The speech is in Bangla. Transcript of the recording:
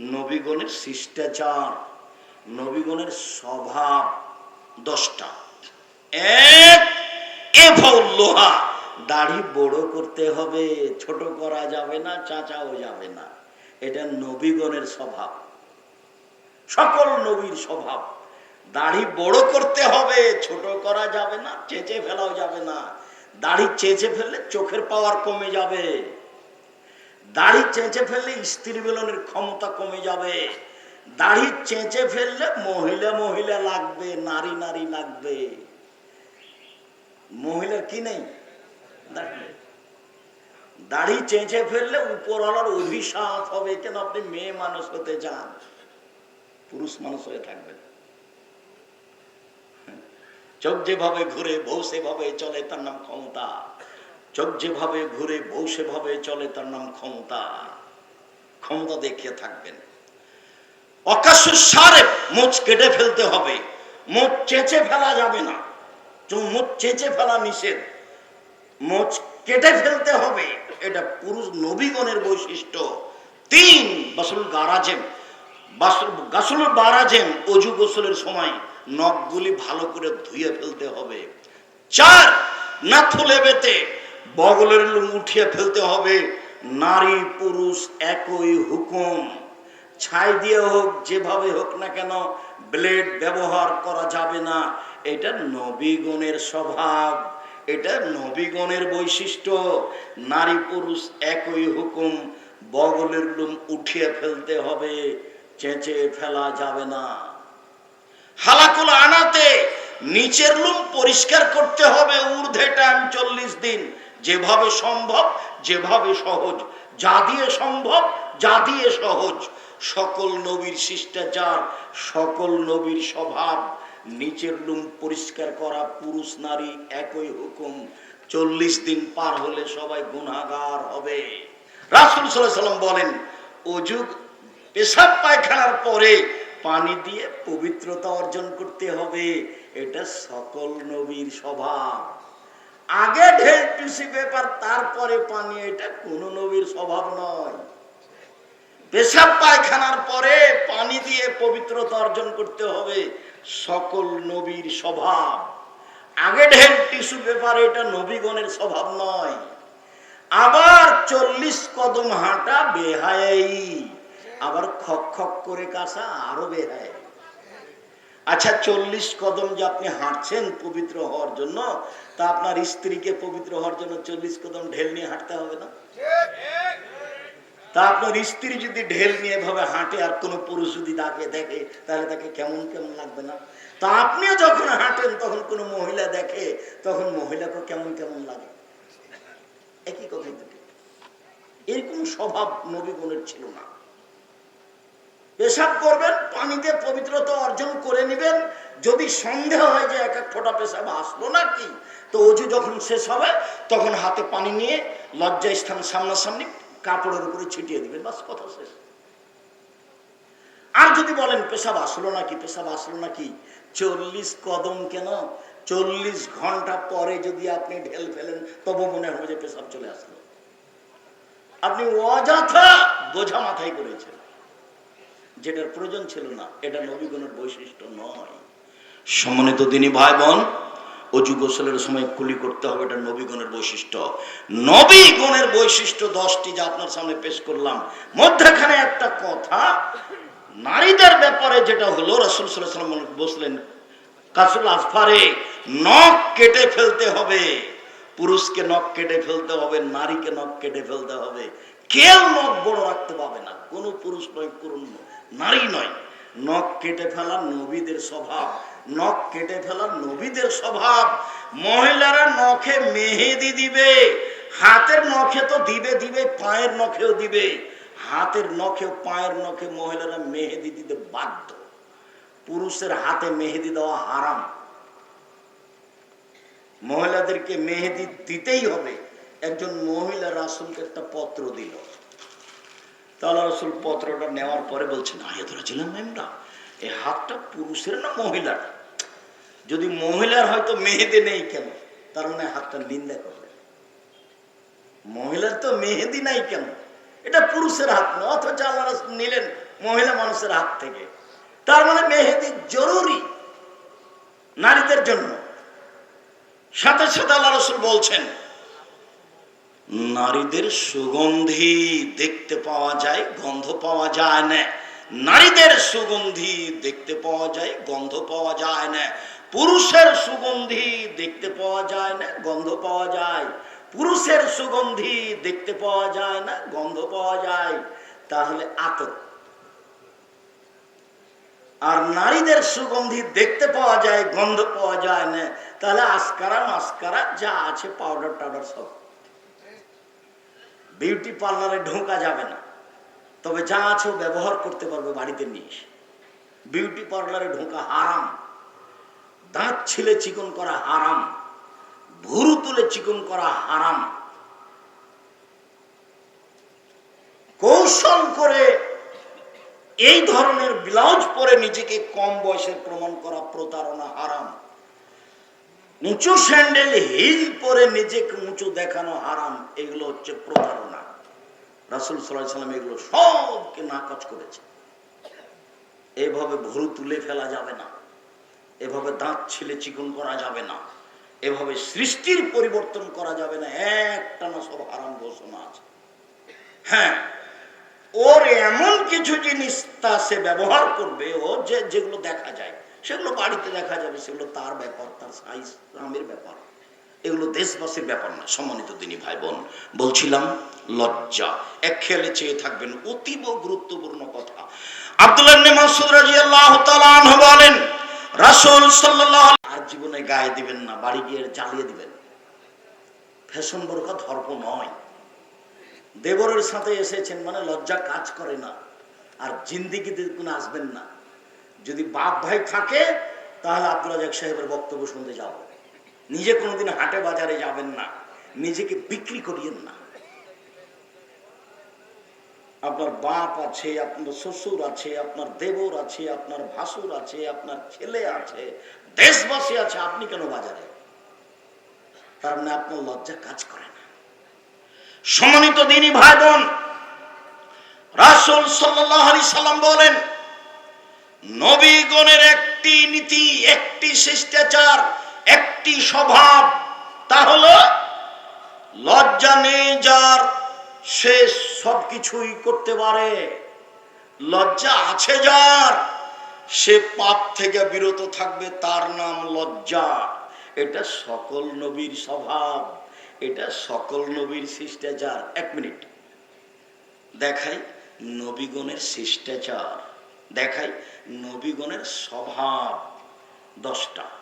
নবীগণের শিষ্টাচার, নবীগণের স্বভাব, দশটা। এক লোহা, দাড়ি বড় করতে হবে, ছোট করা যাবে না, চাচাও যাবে না। এটা নবীগণের স্বভাব। সকল নবীর স্বভাব। দাড়ি বড় করতে হবে, ছোট করা যাবে না, চেঁচে ফেলাও যাবে না। দাড়ি চেঁচে ফেললে চোখের পাওয়ার কমে যাবে। দাড়ি চেঁচে ফেললে স্ত্রী বেলনের ক্ষমতা কমে যাবে। দাড়ি চেঁচে ফেললে মহিলা মহিলা লাগবে, নারী নারী লাগবে। মহিলার কি নেই। দাড়ি চেঁচে ফেললে উপরওয়ালার অভিশাপ হবে। কেন? আপনি মেয়ে মানুষ হতে চান, পুরুষ মানুষ হয়ে থাকবেন। চোখ যেভাবে ঘুরে, বউ সেভাবে চলে, তার নাম ক্ষমতা। চোখ যেভাবে ঘুরে বউ সেভাবে চলে, তার নাম ক্ষমতা। ক্ষমতা দেখিয়ে থাকবেন। অকাশ্য সারে মোচ কেটে ফেলতে হবে। মোচ চেঁচে ফেলা যাবে না। মোচ চেঁচে ফেলা নিষেধ। মোচ কেটে ফেলতে হবে। এটা পুরুষ নবীগণের বৈশিষ্ট্য। তিন বাসুল গারাজেম। গাসুল বারাজেম অজু গোসলের সময় নখগুলি ভালো করে ধুয়ে ফেলতে হবে। চার না নাথুলে বেতে বগলের লুম উঠিয়ে ফেলতে হবে। নারী পুরুষ একই হুকুম। ছাই দিয়ে হোক, যেভাবে হোক না কেন, ব্লেড ব্যবহার করা যাবে না। এটা নবীগণের স্বভাব। এটা নবীগণের বৈশিষ্ট্য। নারী পুরুষ একই হুকুম। বগলের লুম উঠিয়ে ফেলতে হবে। চেঁচে ফেলা যাবে না। হালাকুল আনাতে নিচের লুম পরিষ্কার করতে হবে। ঊর্ধ্বে টাইম চল্লিশ দিন। যেভাবে সম্ভব, যেভাবে সহজ। যা দিয়ে সম্ভব, যা দিয়ে সহজ। সকল নবীর শিষ্টাচার, সকল নবীর স্বভাব, নিচের লুম পরিষ্কার করা, পুরুষ, নারী একই হুকুম। চল্লিশ দিন পার হলে সবাই গুণাগার হবে। রাসুল সাল্লাম বলেন অজুগ পেশাব পায়খানার পরে পানি দিয়ে পবিত্রতা অর্জন করতে হবে। এটা সকল নবীর স্বভাব। আগে ঢেল টিসি পেপার, তারপরে পানি, এটা কোন নবীর স্বভাব নয়। পেশাব পায়খানার পরে পানি দিয়ে পবিত্রতা অর্জন করতে হবে, সকল নবীর স্বভাব। আগে ঢেল টিস্যু পেপার, এটা নবীগণের স্বভাব নয়। আবার চল্লিশ কদম হাঁটা বেহাই আবার খক খক করে কাঁসা আরও বেহায় আচ্ছা চল্লিশ কদম যে আপনি হাঁটছেন পবিত্র হওয়ার জন্য, তা আপনার স্ত্রীকে পবিত্র হওয়ার জন্য চল্লিশ কদম ঢেল নিয়ে হাঁটতে হবে না? তা আপনার স্ত্রী যদি ঢেল নিয়ে ভাবে হাঁটে আর কোনো পুরুষ যদি তাকে দেখে, তাহলে তাকে কেমন কেমন লাগবে না? তা আপনিও যখন হাঁটেন, তখন কোনো মহিলা দেখে, তখন মহিলাকে কেমন কেমন লাগে? একই দুটি এরকম স্বভাব নবী গুণের ছিল না। পেশাব করবেন, পানিতে পবিত্রতা অর্জন করে নেবেন। যদি সন্দেহ হয় যে এক এক ফোঁটা পেশাব আসলো না কি তো অজু যখন শেষ হবে, তখন হাতে পানি নিয়ে লজ্জা স্থান সামনাসামনি কাপড়ের উপরে ছিটিয়ে দিবেন, বাস কথা শেষ। আর যদি বলেন, পেশাব আসলো নাকি, পেশাব আসলো নাকি? চল্লিশ কদম কেন? চল্লিশ ঘণ্টা পরে যদি আপনি ঢেল ফেলেন, তবু মনে হবে যে পেশাব চলে আসলো। আপনি অযথা বোঝা মাথায় করেছেন। যেটার প্রয়োজন ছিল না, এটা নবীগণের বৈশিষ্ট্য নয়। সম্মানিত দিনী ভাই বোন অজু গোসলের সময় কুলি করতে হবে, এটা নবীগণের বৈশিষ্ট্য। নবীগণের বৈশিষ্ট্য দশটি, যা আপনার সামনে পেশ করলাম। মধ্যখানে একটা কথা, নারীদের ব্যাপারে যেটা হলো, রসুল সাল্লাম বসলেন কাসুল আসফারে নখ কেটে ফেলতে হবে। পুরুষকে নখ কেটে ফেলতে হবে, নারীকে নখ কেটে ফেলতে হবে। কেউ নখ বড় রাখতে পারবে না। কোনো পুরুষ নয় পুরুষ নারী নয়। নখ কেটে ফেলা নবীদের স্বভাব, নখ কেটে ফেলা নবীদের স্বভাব। মহিলারা নখে মেহেদি দিবে, হাতের নখে তো দিবে দিবে, পায়ের নখেও দিবে। হাতের নখে, পায়ের নখে মহিলারা মেহেদি দিতে বাধ্য। পুরুষের হাতে মেহেদি দেওয়া হারাম। মহিলাদেরকে মেহেদি দিতেই হবে। একজন মহিলা রাসুলকে একটা পত্র দিল। তাহলে রসুল পত্রটা নেওয়ার পরে বলছেন আয়াতুরা ছিলেন ম্যামরা এই হাতটা পুরুষের না মহিলার? যদি মহিলার হয়তো মেহেদি নেই কেন? তার মানে হাতটা নিন্দা করলেন মহিলার তো মেহেদি নাই কেন? এটা পুরুষের হাত না, অথচ আল্লাহ নিলেন মহিলা মানুষের হাত থেকে। তার মানে মেহেদি জরুরি নারীদের জন্য। সাথে সাথে আল্লাহ রসুল বলছেন নারীদের সুগন্ধি দেখতে পাওয়া যায়, গন্ধ পাওয়া যায় না। নারীদের সুগন্ধি দেখতে পাওয়া যায়, গন্ধ পাওয়া যায় না। পুরুষের সুগন্ধি দেখতে পাওয়া যায় না, গন্ধ পাওয়া যায়। পুরুষের সুগন্ধি দেখতে পাওয়া যায় না, গন্ধ পাওয়া যায়। তাহলে আতর। আর নারীদের সুগন্ধি দেখতে পাওয়া যায়, গন্ধ পাওয়া যায় না। তাহলে আসকারা মাস্কারা যা আছে পাউডার টাউডার সব। বিউটি পার্লারে ঢোকা যাবে না। তবে যা আছে ব্যবহার করতে পারবে বাড়িতে নিয়ে। বিউটি পার্লারে ঢোকা হারাম। দাঁত ছিলে চিকন করা হারাম। ভুরু তুলে চিকন করা হারাম। কৌশল করে এই ধরনের ব্লাউজ পরে নিজেকে কম বয়সের প্রমাণ করা প্রতারণা হারাম। উঁচু স্যান্ডেল হিল পরে নিজেকে উঁচু দেখানো হারাম, এগুলো হচ্ছে প্রতারণা। রাসুল সাল্লাম এগুলো সবকে নাকচ করেছে। এভাবে ভুরু তুলে ফেলা যাবে না। এভাবে দাঁত ছিলে চিকন করা যাবে না। এভাবে সৃষ্টির পরিবর্তন করা যাবে না। একটা না সব হারাম ঘোষণা আছে। হ্যাঁ ওর এমন কিছু জিনিস তা সে ব্যবহার করবে, ও যে যেগুলো দেখা যায়। সেগুলো বাড়িতে দেখা যাবে, সেগুলো তার ব্যাপার, তার সাইজ আমের ব্যাপার। এগুলো দেশবাসীর ব্যাপার না, সম্মানিত দিনী ভাই বোন বলছিলাম লজ্জা। এক খেয়ালে চেয়ে থাকবেন, অতীব গুরুত্বপূর্ণ কথা। আব্দুল্লাহ রাদিয়াল্লাহু তাআলা আনহু বলেন, রাসূল আলাইহি আর জীবনে গায়ে দিবেন না, বাড়ি গিয়ে জ্বালিয়ে দিবেন। ফ্যাশন বোরকা ধর্ম নয়। দেবরের সাথে এসেছেন মানে লজ্জা কাজ করে না। আর জিন্দিগিতে কোনো আসবেন না। যদি বাপ ভাই থাকে, তাহলে আব্দুল রাজাক সাহেবের বক্তব্য শুনতে যাব। নিজে কোনোদিন হাটে বাজারে যাবেন না, নিজেকে বিক্রি করিয়েন না। আপনার বাপ আছে, আপনার শ্বশুর আছে, আপনার দেবর আছে, আপনার ভাসুর আছে, আপনার ছেলে আছে, দেশবাসী আছে, আপনি কেন বাজারে? তার মানে আপনার লজ্জা কাজ করে না। সম্মানিত দিনী ভাই বোন, রাসুল সাল্লাম বলেন নবীগণের একটি নীতি, একটি শিষ্টাচার, একটি স্বভাব, তা হলো লজ্জা নেই যার, সে সব কিছুই করতে পারে। লজ্জা আছে যার, সে পাপ থেকে বিরত থাকবে, তার নাম লজ্জা। এটা সকল নবীর স্বভাব, এটা সকল নবীর শিষ্টাচার। এক মিনিট। দেখাই নবীগণের শিষ্টাচার। দেখাই নবীগণের স্বভাব দশটা।